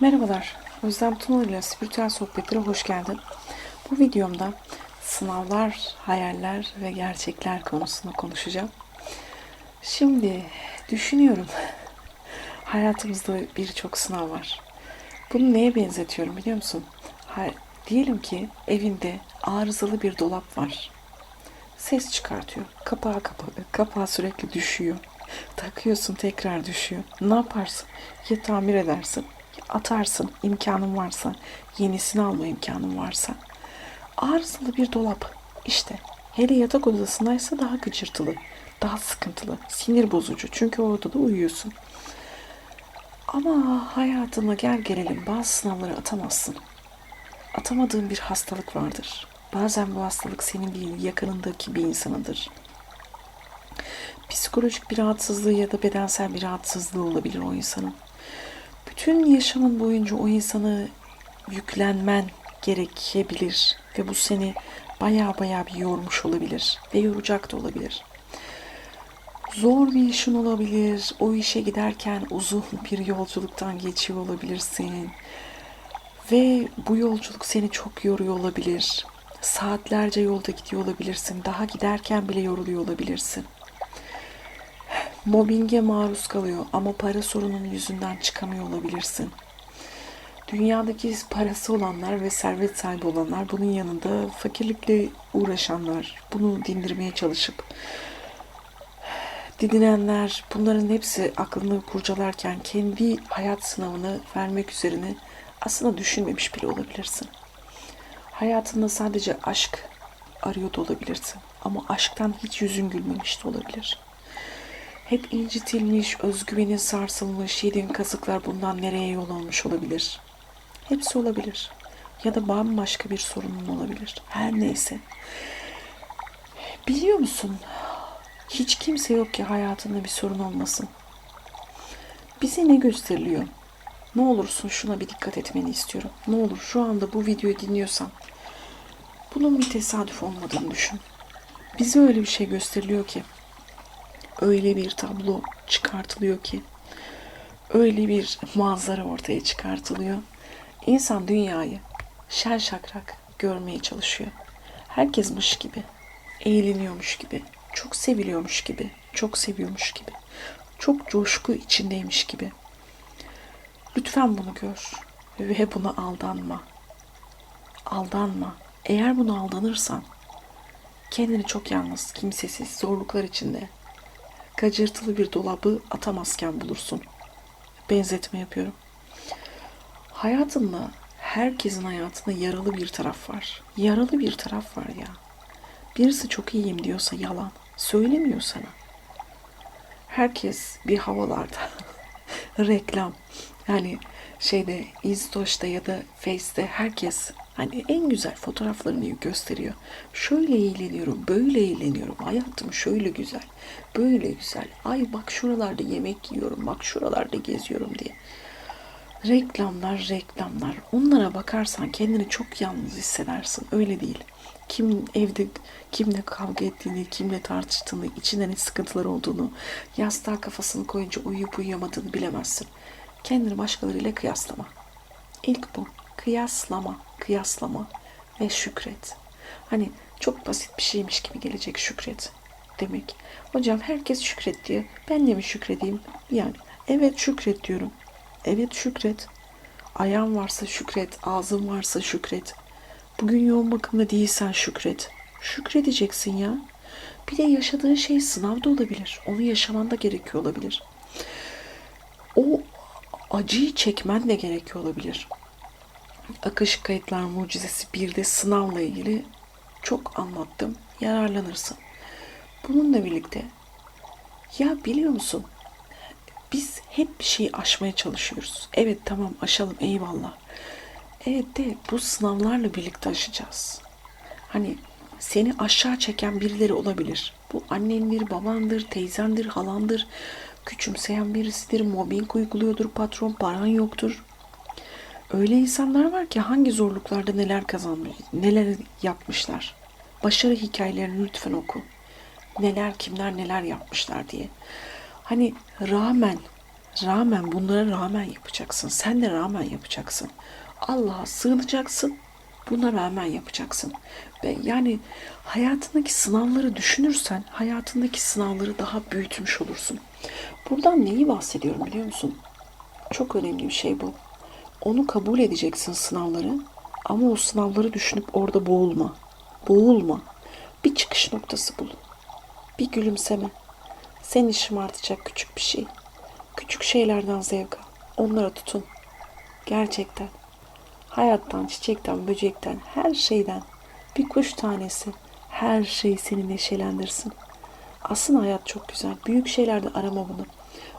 Merhabalar, Özlem Tunul ile Spiritüel Sohbetlere hoş geldin. Bu videomda sınavlar, hayaller ve gerçekler konusunu konuşacağım. Şimdi düşünüyorum, hayatımızda birçok sınav var. Bunu neye benzetiyorum biliyor musun? Ha, diyelim ki evinde arızalı bir dolap var. Ses çıkartıyor. Kapağı kapalı. Kapağı sürekli düşüyor. Takıyorsun tekrar düşüyor. Ne yaparsın? Ya tamir edersin atarsın imkanın varsa, yenisini alma imkanın varsa. Arızalı bir dolap işte. Hele yatak odasındaysa daha gıcırtılı, daha sıkıntılı, sinir bozucu. Çünkü orada da uyuyorsun. Ama hayatına gel gelelim bazı sınavları atamazsın. Atamadığın bir hastalık vardır. Bazen bu hastalık senin değil, yakınındaki bir insanıdır. Psikolojik bir rahatsızlığı ya da bedensel bir rahatsızlığı olabilir o insanın bütün yaşamın boyunca o insanı yüklenmen gerekebilir ve bu seni baya baya bir yormuş olabilir ve yoracak da olabilir. Zor bir işin olabilir. O işe giderken uzun bir yolculuktan geçiyor olabilirsin. Ve bu yolculuk seni çok yoruyor olabilir. Saatlerce yolda gidiyor olabilirsin. Daha giderken bile yoruluyor olabilirsin mobbinge maruz kalıyor ama para sorunun yüzünden çıkamıyor olabilirsin. Dünyadaki parası olanlar ve servet sahibi olanlar bunun yanında fakirlikle uğraşanlar, bunu dindirmeye çalışıp didinenler bunların hepsi aklını kurcalarken kendi hayat sınavını vermek üzerine aslında düşünmemiş bile olabilirsin. Hayatında sadece aşk arıyor da olabilirsin ama aşktan hiç yüzün gülmemiş de olabilir. Hep incitilmiş, özgüvenin sarsılmış, yediğin kazıklar bundan nereye yol almış olabilir? Hepsi olabilir. Ya da bambaşka bir sorunun olabilir. Her neyse. Biliyor musun? Hiç kimse yok ki hayatında bir sorun olmasın. Bize ne gösteriliyor? Ne olursun şuna bir dikkat etmeni istiyorum. Ne olur şu anda bu videoyu dinliyorsan bunun bir tesadüf olmadığını düşün. Bize öyle bir şey gösteriliyor ki öyle bir tablo çıkartılıyor ki öyle bir manzara ortaya çıkartılıyor. İnsan dünyayı şen şakrak görmeye çalışıyor. Herkesmiş gibi, eğleniyormuş gibi, çok seviliyormuş gibi, çok seviyormuş gibi, çok coşku içindeymiş gibi. Lütfen bunu gör ve buna aldanma. Aldanma. Eğer bunu aldanırsan kendini çok yalnız, kimsesiz, zorluklar içinde, gacırtılı bir dolabı atamazken bulursun. Benzetme yapıyorum. Hayatında herkesin hayatında yaralı bir taraf var. Yaralı bir taraf var ya. Birisi çok iyiyim diyorsa yalan. Söylemiyor sana. Herkes bir havalarda reklam. Yani şeyde Instasto'da ya da Face'te herkes Hani en güzel fotoğraflarını gösteriyor. Şöyle eğleniyorum, böyle eğleniyorum. Hayatım şöyle güzel, böyle güzel. Ay bak şuralarda yemek yiyorum, bak şuralarda geziyorum diye. Reklamlar, reklamlar. Onlara bakarsan kendini çok yalnız hissedersin. Öyle değil. Kim evde kimle kavga ettiğini, kimle tartıştığını, içinde ne sıkıntılar olduğunu, yastığa kafasını koyunca uyuyup uyuyamadığını bilemezsin. Kendini başkalarıyla kıyaslama. İlk bu. Kıyaslama kıyaslama ve şükret. Hani çok basit bir şeymiş gibi gelecek şükret demek. Hocam herkes şükret diyor. Ben de mi şükredeyim? Yani evet şükret diyorum. Evet şükret. Ayağın varsa şükret, ağzın varsa şükret. Bugün yoğun bakımda değilsen şükret. Şükredeceksin ya. Bir de yaşadığın şey sınavda olabilir. Onu yaşaman da gerekiyor olabilir. O acıyı çekmen de gerekiyor olabilir. Akış Kayıtlar Mucizesi bir de sınavla ilgili çok anlattım. Yararlanırsın. Bununla birlikte ya biliyor musun? Biz hep bir şeyi aşmaya çalışıyoruz. Evet tamam aşalım eyvallah. Evet de bu sınavlarla birlikte aşacağız. Hani seni aşağı çeken birileri olabilir. Bu annendir, babandır, teyzendir, halandır. Küçümseyen birisidir, mobbing uyguluyordur patron, paran yoktur. Öyle insanlar var ki hangi zorluklarda neler kazanmış, neler yapmışlar. Başarı hikayelerini lütfen oku. Neler kimler neler yapmışlar diye. Hani rağmen rağmen bunlara rağmen yapacaksın. Sen de rağmen yapacaksın. Allah'a sığınacaksın. Buna rağmen yapacaksın. Ve yani hayatındaki sınavları düşünürsen hayatındaki sınavları daha büyütmüş olursun. Buradan neyi bahsediyorum biliyor musun? Çok önemli bir şey bu. Onu kabul edeceksin sınavları ama o sınavları düşünüp orada boğulma. Boğulma. Bir çıkış noktası bul. Bir gülümseme. Seni şımartacak küçük bir şey. Küçük şeylerden zevk al. Onlara tutun. Gerçekten. Hayattan, çiçekten, böcekten, her şeyden bir kuş tanesi her şey seni neşelendirsin. Aslında hayat çok güzel. Büyük şeylerde arama bunu.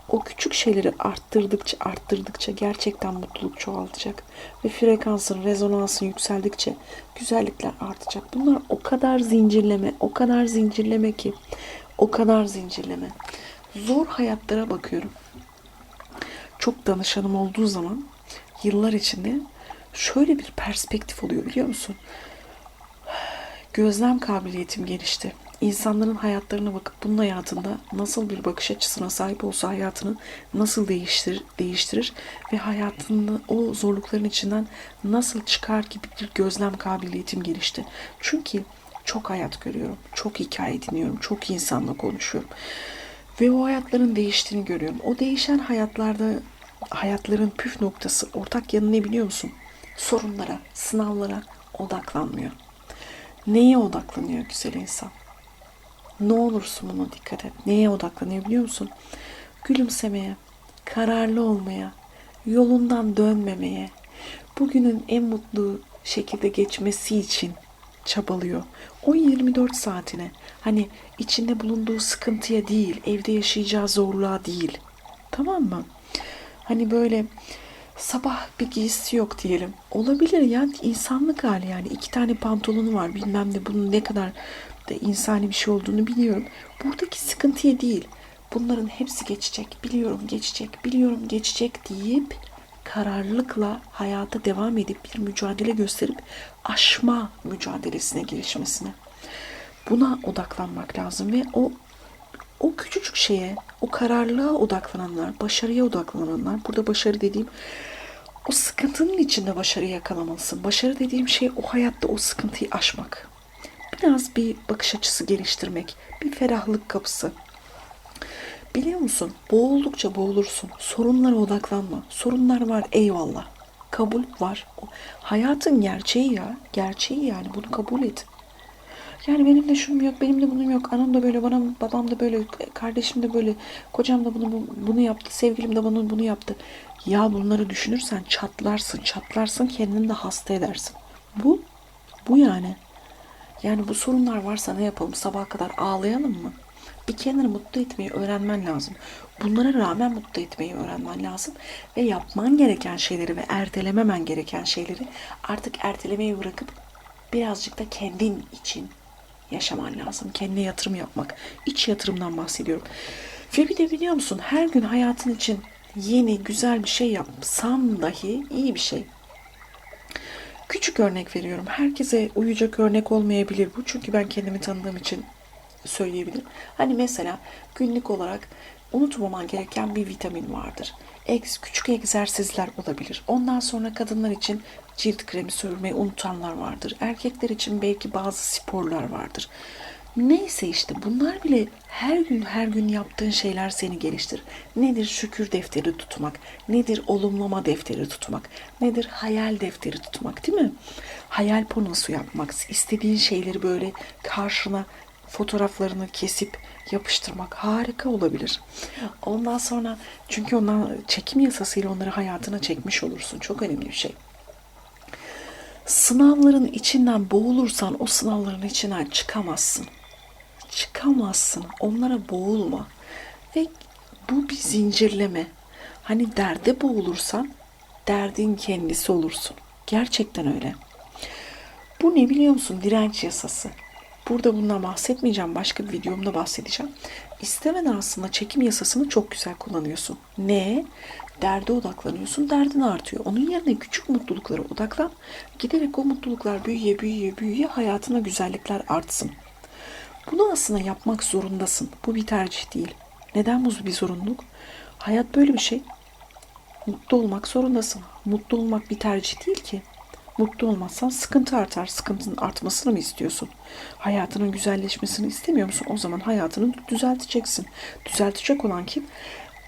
O küçük şeyleri arttırdıkça arttırdıkça gerçekten mutluluk çoğaltacak. Ve frekansın, rezonansın yükseldikçe güzellikler artacak. Bunlar o kadar zincirleme, o kadar zincirleme ki o kadar zincirleme. Zor hayatlara bakıyorum. Çok danışanım olduğu zaman yıllar içinde şöyle bir perspektif oluyor biliyor musun? Gözlem kabiliyetim gelişti. İnsanların hayatlarına bakıp bunun hayatında nasıl bir bakış açısına sahip olsa hayatını nasıl değiştirir, değiştirir ve hayatını o zorlukların içinden nasıl çıkar gibi bir gözlem kabiliyetim gelişti. Çünkü çok hayat görüyorum, çok hikaye dinliyorum, çok insanla konuşuyorum. Ve o hayatların değiştiğini görüyorum. O değişen hayatlarda hayatların püf noktası, ortak yanı ne biliyor musun? Sorunlara, sınavlara odaklanmıyor. Neye odaklanıyor güzel insan? Ne olursun buna dikkat et. Neye odaklanıyor biliyor musun? Gülümsemeye, kararlı olmaya, yolundan dönmemeye, bugünün en mutlu şekilde geçmesi için çabalıyor. O 24 saatine hani içinde bulunduğu sıkıntıya değil, evde yaşayacağı zorluğa değil. Tamam mı? Hani böyle sabah bir giysisi yok diyelim. Olabilir ya insanlık hali yani. iki tane pantolonu var bilmem ne bunun ne kadar da insani bir şey olduğunu biliyorum. Buradaki sıkıntıya değil. Bunların hepsi geçecek. Biliyorum geçecek. Biliyorum geçecek deyip kararlılıkla hayata devam edip bir mücadele gösterip aşma mücadelesine girişmesine. Buna odaklanmak lazım ve o o küçücük şeye, o kararlılığa odaklananlar, başarıya odaklananlar, burada başarı dediğim o sıkıntının içinde başarı yakalamalısın. Başarı dediğim şey o hayatta o sıkıntıyı aşmak. Biraz bir bakış açısı geliştirmek, bir ferahlık kapısı. Biliyor musun? Boğuldukça boğulursun. Sorunlara odaklanma. Sorunlar var eyvallah. Kabul var. O hayatın gerçeği ya. Gerçeği yani bunu kabul et. Yani benim de şunum yok, benim de bunun yok. Anam da böyle, bana, babam da böyle, kardeşim de böyle, kocam da bunu bunu yaptı, sevgilim de bunu bunu yaptı. Ya bunları düşünürsen çatlarsın, çatlarsın, kendini de hasta edersin. Bu, bu yani. Yani bu sorunlar varsa ne yapalım? Sabaha kadar ağlayalım mı? Bir kendini mutlu etmeyi öğrenmen lazım. Bunlara rağmen mutlu etmeyi öğrenmen lazım. Ve yapman gereken şeyleri ve ertelememen gereken şeyleri artık ertelemeyi bırakıp birazcık da kendin için yaşaman lazım. Kendine yatırım yapmak. İç yatırımdan bahsediyorum. Ve bir de biliyor musun her gün hayatın için yeni güzel bir şey yapsam dahi iyi bir şey. Küçük örnek veriyorum. Herkese uyacak örnek olmayabilir bu. Çünkü ben kendimi tanıdığım için söyleyebilirim. Hani mesela günlük olarak unutmaman gereken bir vitamin vardır. Eks, küçük egzersizler olabilir. Ondan sonra kadınlar için cilt kremi sürmeyi unutanlar vardır. Erkekler için belki bazı sporlar vardır. Neyse işte bunlar bile her gün her gün yaptığın şeyler seni geliştirir. Nedir şükür defteri tutmak? Nedir olumlama defteri tutmak? Nedir hayal defteri tutmak değil mi? Hayal panosu yapmak. istediğin şeyleri böyle karşına fotoğraflarını kesip yapıştırmak harika olabilir. Ondan sonra çünkü ondan çekim yasasıyla onları hayatına çekmiş olursun. Çok önemli bir şey. Sınavların içinden boğulursan o sınavların içinden çıkamazsın. Çıkamazsın. Onlara boğulma. Ve bu bir zincirleme. Hani derde boğulursan derdin kendisi olursun. Gerçekten öyle. Bu ne biliyor musun? Direnç yasası. Burada bundan bahsetmeyeceğim. Başka bir videomda bahsedeceğim. İstemeden aslında çekim yasasını çok güzel kullanıyorsun. Ne? Derde odaklanıyorsun. Derdin artıyor. Onun yerine küçük mutluluklara odaklan. Giderek o mutluluklar büyüye büyüye büyüye hayatına güzellikler artsın. Bunu aslında yapmak zorundasın. Bu bir tercih değil. Neden bu bir zorunluluk? Hayat böyle bir şey. Mutlu olmak zorundasın. Mutlu olmak bir tercih değil ki. Mutlu olmazsan sıkıntı artar. Sıkıntının artmasını mı istiyorsun? Hayatının güzelleşmesini istemiyor musun? O zaman hayatını düzelteceksin. Düzeltecek olan kim?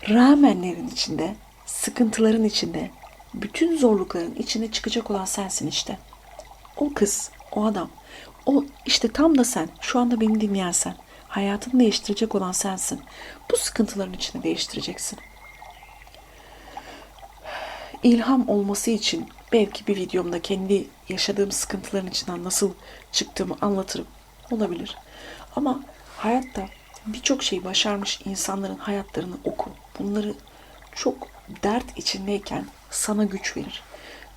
Rağmenlerin içinde, sıkıntıların içinde, bütün zorlukların içine çıkacak olan sensin işte. O kız, o adam, o işte tam da sen, şu anda beni dinleyen sen. Hayatını değiştirecek olan sensin. Bu sıkıntıların içinde değiştireceksin ilham olması için belki bir videomda kendi yaşadığım sıkıntıların içinden nasıl çıktığımı anlatırım. Olabilir. Ama hayatta birçok şey başarmış insanların hayatlarını oku. Bunları çok dert içindeyken sana güç verir.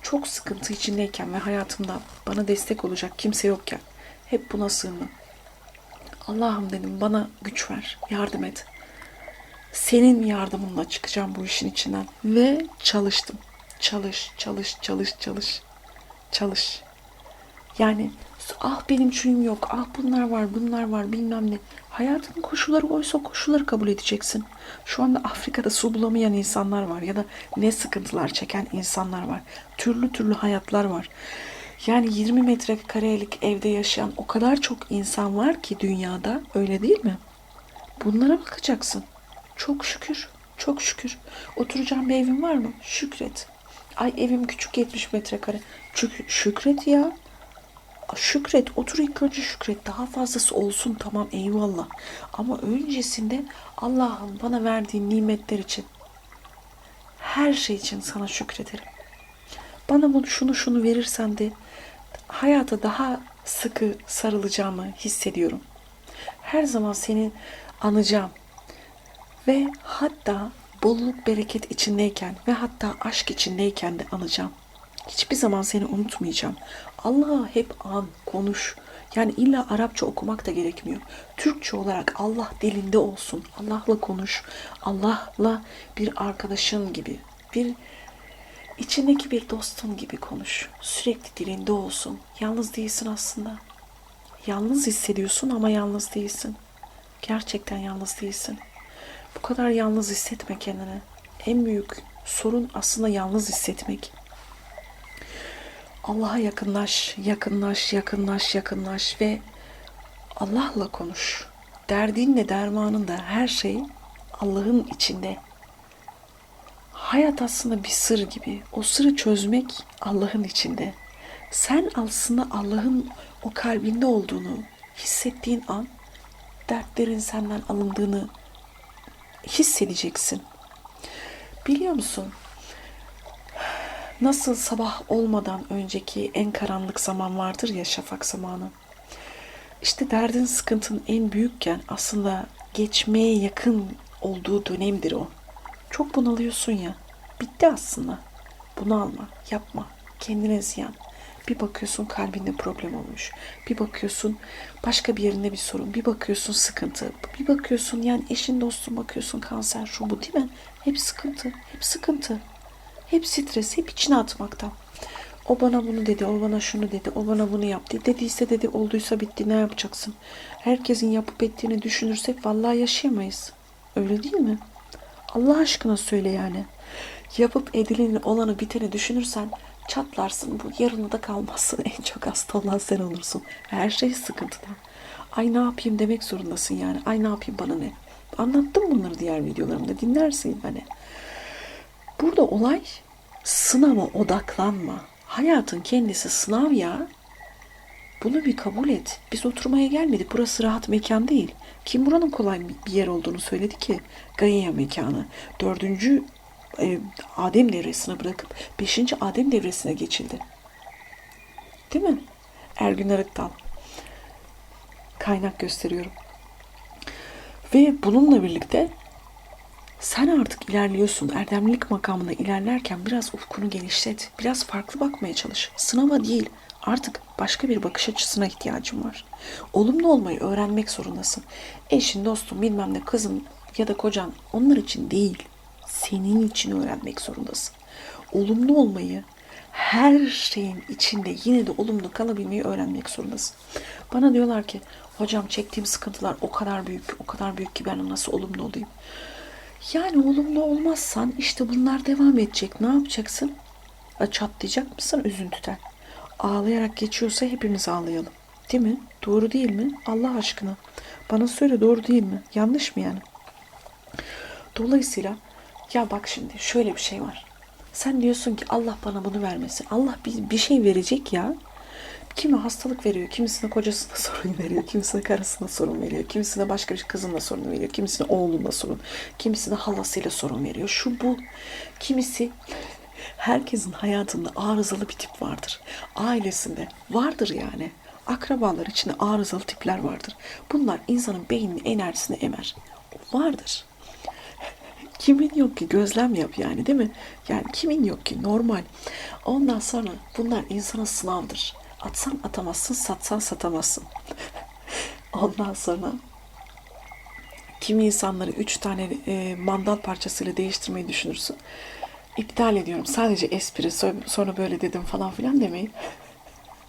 Çok sıkıntı içindeyken ve hayatımda bana destek olacak kimse yokken hep buna sığındım. Allah'ım dedim bana güç ver, yardım et. Senin yardımınla çıkacağım bu işin içinden ve çalıştım. Çalış, çalış, çalış, çalış. Çalış. Yani ah benim şuyum yok, ah bunlar var, bunlar var bilmem ne. Hayatın koşulları oysa koşulları kabul edeceksin. Şu anda Afrika'da su bulamayan insanlar var ya da ne sıkıntılar çeken insanlar var. Türlü türlü hayatlar var. Yani 20 metrekarelik evde yaşayan o kadar çok insan var ki dünyada öyle değil mi? Bunlara bakacaksın. Çok şükür, çok şükür. Oturacağım bir evin var mı? Şükret. Ay evim küçük 70 metrekare. Şük- şükret ya. Şükret. Otur ilk önce şükret. Daha fazlası olsun tamam eyvallah. Ama öncesinde Allah'ım bana verdiğin nimetler için her şey için sana şükrederim. Bana bunu şunu şunu verirsen de hayata daha sıkı sarılacağımı hissediyorum. Her zaman seni anacağım. Ve hatta bolluk bereket içindeyken ve hatta aşk içindeyken de anacağım. Hiçbir zaman seni unutmayacağım. Allah'a hep an, konuş. Yani illa Arapça okumak da gerekmiyor. Türkçe olarak Allah dilinde olsun. Allah'la konuş. Allah'la bir arkadaşın gibi, bir içindeki bir dostun gibi konuş. Sürekli dilinde olsun. Yalnız değilsin aslında. Yalnız hissediyorsun ama yalnız değilsin. Gerçekten yalnız değilsin. Bu kadar yalnız hissetme kendini. En büyük sorun aslında yalnız hissetmek. Allah'a yakınlaş, yakınlaş, yakınlaş, yakınlaş ve Allah'la konuş. Derdinle dermanın da her şey Allah'ın içinde. Hayat aslında bir sır gibi. O sırrı çözmek Allah'ın içinde. Sen aslında Allah'ın o kalbinde olduğunu hissettiğin an dertlerin senden alındığını hissedeceksin. Biliyor musun? Nasıl sabah olmadan önceki en karanlık zaman vardır ya şafak zamanı. İşte derdin sıkıntın en büyükken aslında geçmeye yakın olduğu dönemdir o. Çok bunalıyorsun ya. Bitti aslında. Bunu alma, yapma. Kendine ziyan. Bir bakıyorsun kalbinde problem olmuş. Bir bakıyorsun başka bir yerinde bir sorun. Bir bakıyorsun sıkıntı. Bir bakıyorsun yani eşin dostun bakıyorsun kanser şu bu değil mi? Hep sıkıntı. Hep sıkıntı. Hep stres. Hep içine atmaktan. O bana bunu dedi, o bana şunu dedi, o bana bunu yaptı. Dediyse dedi, olduysa bitti, ne yapacaksın? Herkesin yapıp ettiğini düşünürsek vallahi yaşayamayız. Öyle değil mi? Allah aşkına söyle yani. Yapıp edileni olanı biteni düşünürsen çatlarsın. Bu yarını da kalmazsın. En çok hasta olan sen olursun. Her şey sıkıntıdan. Ay ne yapayım demek zorundasın yani. Ay ne yapayım bana ne? Anlattım bunları diğer videolarımda. Dinlersin hani. Burada olay sınava odaklanma. Hayatın kendisi sınav ya. Bunu bir kabul et. Biz oturmaya gelmedik. Burası rahat mekan değil. Kim buranın kolay bir yer olduğunu söyledi ki? Gaia mekanı. Dördüncü e, Adem devresine bırakıp beşinci Adem devresine geçildi. Değil mi? Ergün Arık'tan kaynak gösteriyorum. Ve bununla birlikte sen artık ilerliyorsun. Erdemlilik makamında ilerlerken biraz ufkunu genişlet. Biraz farklı bakmaya çalış. Sınava değil. Artık başka bir bakış açısına ihtiyacın var. Olumlu olmayı öğrenmek zorundasın. Eşin, dostun, bilmem ne, kızın ya da kocan onlar için değil. Senin için öğrenmek zorundasın. Olumlu olmayı, her şeyin içinde yine de olumlu kalabilmeyi öğrenmek zorundasın. Bana diyorlar ki hocam çektiğim sıkıntılar o kadar büyük, o kadar büyük ki ben nasıl olumlu olayım? Yani olumlu olmazsan işte bunlar devam edecek. Ne yapacaksın? A, Çatlayacak mısın üzüntüden? Ağlayarak geçiyorsa hepimiz ağlayalım. Değil mi? Doğru değil mi? Allah aşkına. Bana söyle doğru değil mi? Yanlış mı yani? Dolayısıyla ya bak şimdi şöyle bir şey var. Sen diyorsun ki Allah bana bunu vermesin. Allah bir, bir şey verecek ya. Kimi hastalık veriyor, kimisine kocasına sorun veriyor, kimisine karısına sorun veriyor, kimisine başka bir kızınla sorun veriyor, kimisine oğlunla sorun, kimisine halasıyla sorun veriyor. Şu bu. Kimisi herkesin hayatında arızalı bir tip vardır. Ailesinde vardır yani. Akrabalar içinde arızalı tipler vardır. Bunlar insanın beynini, enerjisini emer. Vardır. Kimin yok ki gözlem yap yani değil mi? Yani kimin yok ki normal. Ondan sonra bunlar insana sınavdır. Atsan atamazsın, satsan satamazsın. Ondan sonra kimi insanları üç tane e, mandal parçasıyla değiştirmeyi düşünürsün. İptal ediyorum. Sadece espri. So- Sonra böyle dedim falan filan demeyin.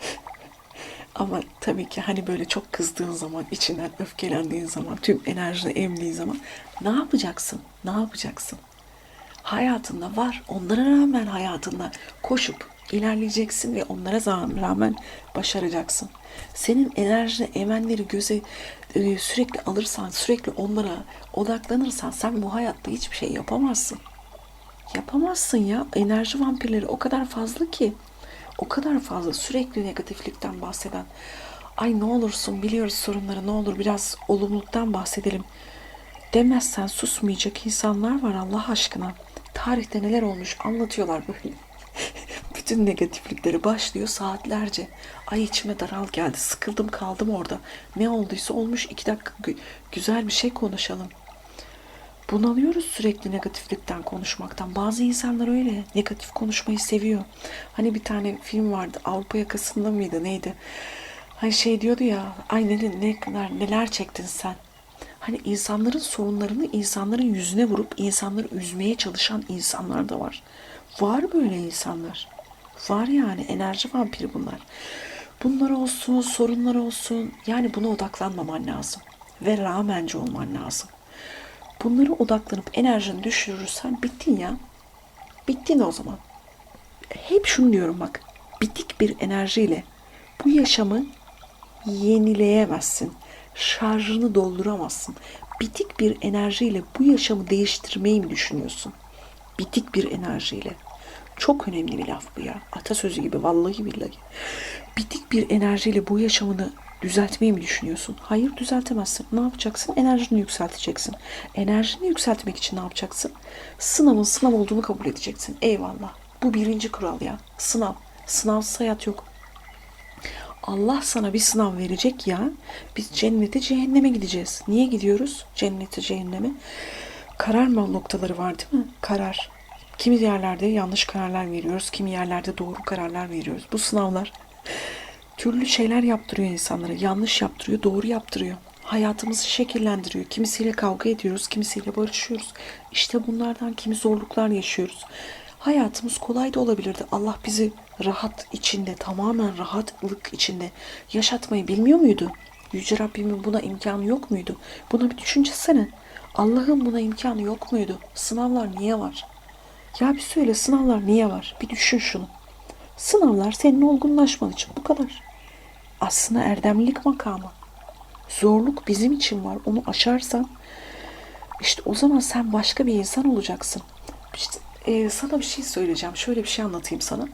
Ama tabii ki hani böyle çok kızdığın zaman, içinden öfkelendiğin zaman, tüm enerjini emdiğin zaman ne yapacaksın? Ne yapacaksın? Hayatında var. Onlara rağmen hayatında koşup ilerleyeceksin ve onlara rağmen başaracaksın. Senin enerjini emenleri göze e, sürekli alırsan, sürekli onlara odaklanırsan sen bu hayatta hiçbir şey yapamazsın. Yapamazsın ya. Enerji vampirleri o kadar fazla ki. O kadar fazla sürekli negatiflikten bahseden. Ay ne olursun biliyoruz sorunları ne olur biraz olumluluktan bahsedelim. Demezsen susmayacak insanlar var Allah aşkına. Tarihte neler olmuş anlatıyorlar böyle. Bütün negatiflikleri başlıyor saatlerce. Ay içime daral geldi sıkıldım kaldım orada. Ne olduysa olmuş iki dakika gü- güzel bir şey konuşalım. Bunalıyoruz sürekli negatiflikten konuşmaktan. Bazı insanlar öyle negatif konuşmayı seviyor. Hani bir tane film vardı Avrupa yakasında mıydı neydi? Hani şey diyordu ya ay ne, ne neler çektin sen. Hani insanların sorunlarını insanların yüzüne vurup insanları üzmeye çalışan insanlar da var. Var böyle insanlar. Var yani enerji vampiri bunlar. Bunlar olsun, sorunlar olsun. Yani buna odaklanmaman lazım. Ve rağmenci olman lazım. Bunlara odaklanıp enerjini düşürürsen bittin ya. Bittin o zaman. Hep şunu diyorum bak. Bitik bir enerjiyle bu yaşamı yenileyemezsin. Şarjını dolduramazsın. Bitik bir enerjiyle bu yaşamı değiştirmeyi mi düşünüyorsun? Bitik bir enerjiyle. Çok önemli bir laf bu ya. Atasözü gibi vallahi billahi. Bitik bir enerjiyle bu yaşamını düzeltmeyi mi düşünüyorsun? Hayır düzeltemezsin. Ne yapacaksın? Enerjini yükselteceksin. Enerjini yükseltmek için ne yapacaksın? Sınavın sınav olduğunu kabul edeceksin. Eyvallah. Bu birinci kural ya. Sınav. Sınavsız hayat yok. Allah sana bir sınav verecek ya. Biz cennete cehenneme gideceğiz. Niye gidiyoruz cennete cehenneme? Karar mı noktaları var değil mi? Karar. Kimi yerlerde yanlış kararlar veriyoruz, kimi yerlerde doğru kararlar veriyoruz. Bu sınavlar türlü şeyler yaptırıyor insanlara. Yanlış yaptırıyor, doğru yaptırıyor. Hayatımızı şekillendiriyor. Kimisiyle kavga ediyoruz, kimisiyle barışıyoruz. İşte bunlardan kimi zorluklar yaşıyoruz. Hayatımız kolay da olabilirdi. Allah bizi rahat içinde, tamamen rahatlık içinde yaşatmayı bilmiyor muydu? Yüce Rabbimin buna imkanı yok muydu? Buna bir düşüncesene. Allah'ın buna imkanı yok muydu? Sınavlar niye var? Ya bir söyle sınavlar niye var? Bir düşün şunu. Sınavlar senin olgunlaşman için bu kadar. Aslında erdemlilik makamı. Zorluk bizim için var. Onu aşarsan işte o zaman sen başka bir insan olacaksın. İşte e, sana bir şey söyleyeceğim. Şöyle bir şey anlatayım sana.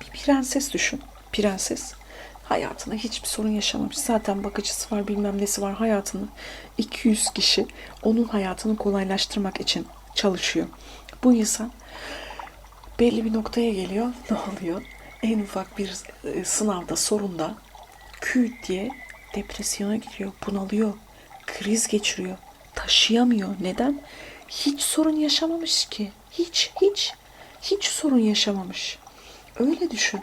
Bir prenses düşün. Prenses hayatında hiçbir sorun yaşamamış. Zaten bakıcısı var bilmem nesi var hayatında. 200 kişi onun hayatını kolaylaştırmak için çalışıyor. Bu insan belli bir noktaya geliyor. Ne oluyor? En ufak bir e, sınavda, sorunda küt diye depresyona giriyor, bunalıyor, kriz geçiriyor, taşıyamıyor. Neden? Hiç sorun yaşamamış ki. Hiç, hiç, hiç sorun yaşamamış. Öyle düşün.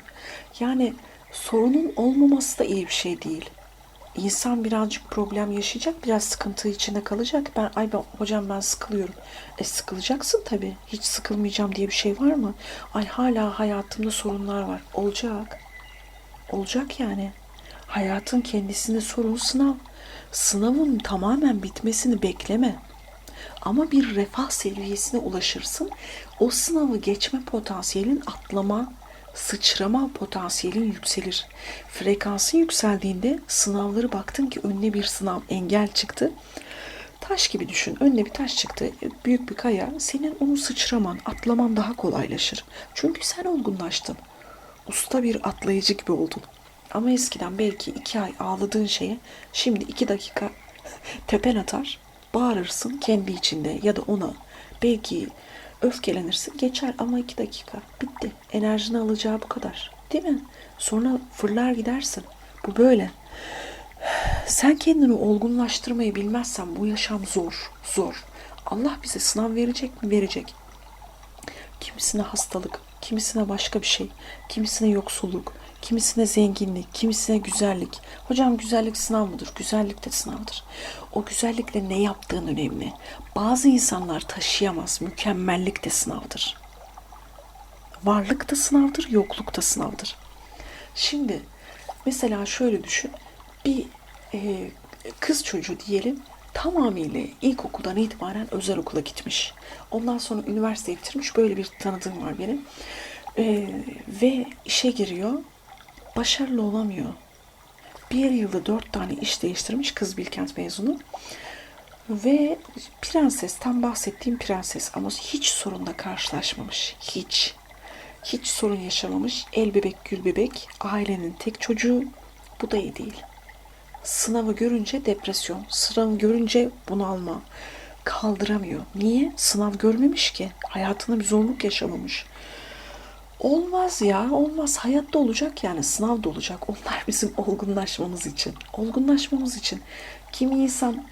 Yani sorunun olmaması da iyi bir şey değil. İnsan birazcık problem yaşayacak, biraz sıkıntı içinde kalacak. Ben ay ben, hocam ben sıkılıyorum. E sıkılacaksın tabii. Hiç sıkılmayacağım diye bir şey var mı? Ay hala hayatımda sorunlar var. Olacak. Olacak yani. Hayatın kendisinde sorun sınav. Sınavın tamamen bitmesini bekleme. Ama bir refah seviyesine ulaşırsın. O sınavı geçme potansiyelin atlama, sıçrama potansiyelin yükselir. Frekansın yükseldiğinde sınavları baktın ki önüne bir sınav engel çıktı. Taş gibi düşün. Önüne bir taş çıktı. Büyük bir kaya. Senin onu sıçraman, atlaman daha kolaylaşır. Çünkü sen olgunlaştın. Usta bir atlayıcı gibi oldun. Ama eskiden belki iki ay ağladığın şeye şimdi iki dakika tepen atar, bağırırsın kendi içinde ya da ona. Belki öfkelenirsin geçer ama iki dakika bitti. Enerjini alacağı bu kadar. Değil mi? Sonra fırlar gidersin. Bu böyle. Sen kendini olgunlaştırmayı bilmezsen bu yaşam zor, zor. Allah bize sınav verecek mi? Verecek. Kimisine hastalık, kimisine başka bir şey, kimisine yoksulluk, kimisine zenginlik, kimisine güzellik. Hocam güzellik sınav mıdır? Güzellik de sınavdır. O güzellikle ne yaptığın önemli. Bazı insanlar taşıyamaz. Mükemmellik de sınavdır. Varlık da sınavdır, yokluk da sınavdır. Şimdi mesela şöyle düşün. Bir e, kız çocuğu diyelim tamamıyla ilkokuldan itibaren özel okula gitmiş. Ondan sonra üniversite bitirmiş. Böyle bir tanıdığım var benim. E, ve işe giriyor. Başarılı olamıyor. Bir yılda dört tane iş değiştirmiş kız Bilkent mezunu. Ve prenses, tam bahsettiğim prenses ama hiç sorunla karşılaşmamış. Hiç. Hiç sorun yaşamamış. El bebek gül bebek. Ailenin tek çocuğu. Bu da iyi değil. Sınavı görünce depresyon. Sınavı görünce bunalma. Kaldıramıyor. Niye? Sınav görmemiş ki. Hayatında bir zorluk yaşamamış. Olmaz ya, olmaz. Hayatta olacak yani, sınavda olacak. Onlar bizim olgunlaşmamız için. Olgunlaşmamız için. Kimi insan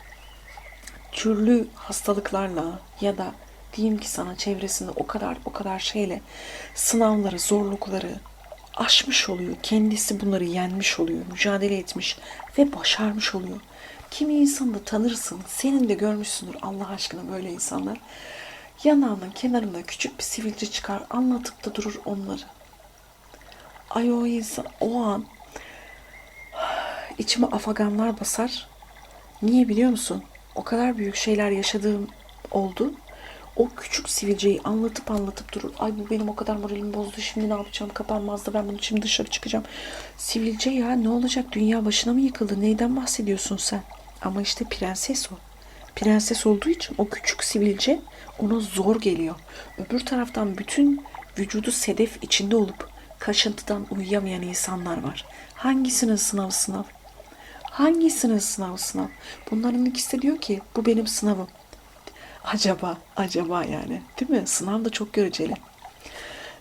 türlü hastalıklarla ya da diyeyim ki sana çevresinde o kadar o kadar şeyle sınavları, zorlukları aşmış oluyor. Kendisi bunları yenmiş oluyor, mücadele etmiş ve başarmış oluyor. Kimi insanı da tanırsın, senin de görmüşsündür Allah aşkına böyle insanlar. Yanağının kenarında küçük bir sivilce çıkar, anlatıp da durur onları. Ay o insan, o an içime afaganlar basar. Niye biliyor musun? O kadar büyük şeyler yaşadığım oldu. O küçük sivilceyi anlatıp anlatıp durur. Ay bu benim o kadar moralimi bozdu. Şimdi ne yapacağım? Kapanmazdı. Ben bunu şimdi dışarı çıkacağım. Sivilce ya ne olacak? Dünya başına mı yıkıldı? Neyden bahsediyorsun sen? Ama işte prenses o. Prenses olduğu için o küçük sivilce ona zor geliyor. Öbür taraftan bütün vücudu sedef içinde olup kaşıntıdan uyuyamayan insanlar var. Hangisinin sınav sınav? Hangisinin sınav sınav? Bunların ikisi diyor ki bu benim sınavım. Acaba, acaba yani. Değil mi? Sınav da çok göreceli.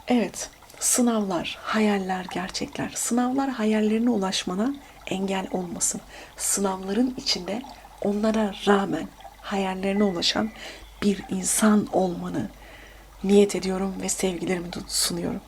Evet, sınavlar, hayaller, gerçekler. Sınavlar hayallerine ulaşmana engel olmasın. Sınavların içinde onlara rağmen hayallerine ulaşan bir insan olmanı niyet ediyorum ve sevgilerimi sunuyorum.